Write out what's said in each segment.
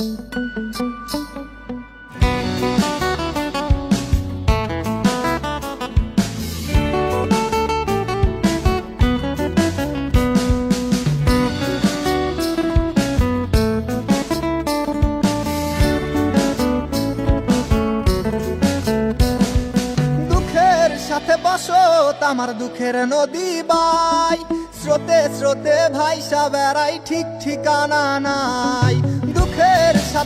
সাথে বসত আমার দুঃখের নদী বাই। স্রোতে স্রোতে ভাইসা বেড়াই ঠিক ঠিকানা নাই।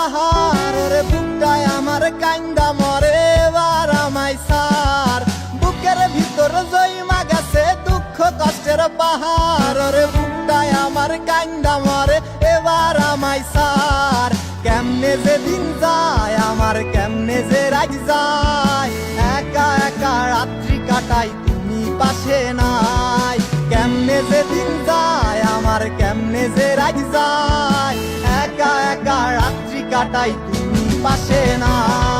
কষ্টের পাহাড় রে বুকটায় আমার কান্দা মরে এবার আমায় সার। বুকের ভিতর জইমা গেছে দুঃখ কষ্টের পাহাড় রে বুকটায় আমার কান্দা মরে এবার আমায় সার। কেমনে যে দিন যায়, আমার কেমনে যে রাজ যায়। একা একা রাত্রি কাটাই, তুমি পাশে নাই। কেমনে যে দিন যায়, আমার কেমনে যে রাজ যায়। কাটাই তুমি পাশে নাই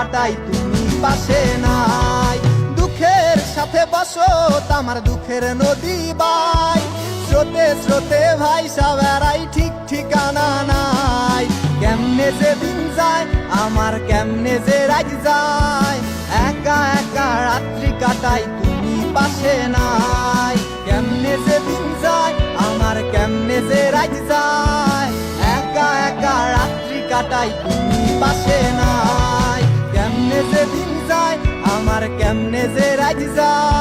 কাটাই তুমি পাশে নাই। দুঃখের সাথে বসত আমার দুঃখের নদী বাই। স্রোতে স্রোতে ভাই, সাবেরাই ঠিক ঠিকানা নাই। কেমনে যে দিন যায়, আমার কেমনে যে রাজ যায়। একা একা রাত্রি কাটাই তুমি পাশে নাই। কেমনে যে দিন যায়, আমার কেমনে যে রাজ যায়। একা একা রাত্রি কাটাই তুমি পাশে নাই। কেমনে যে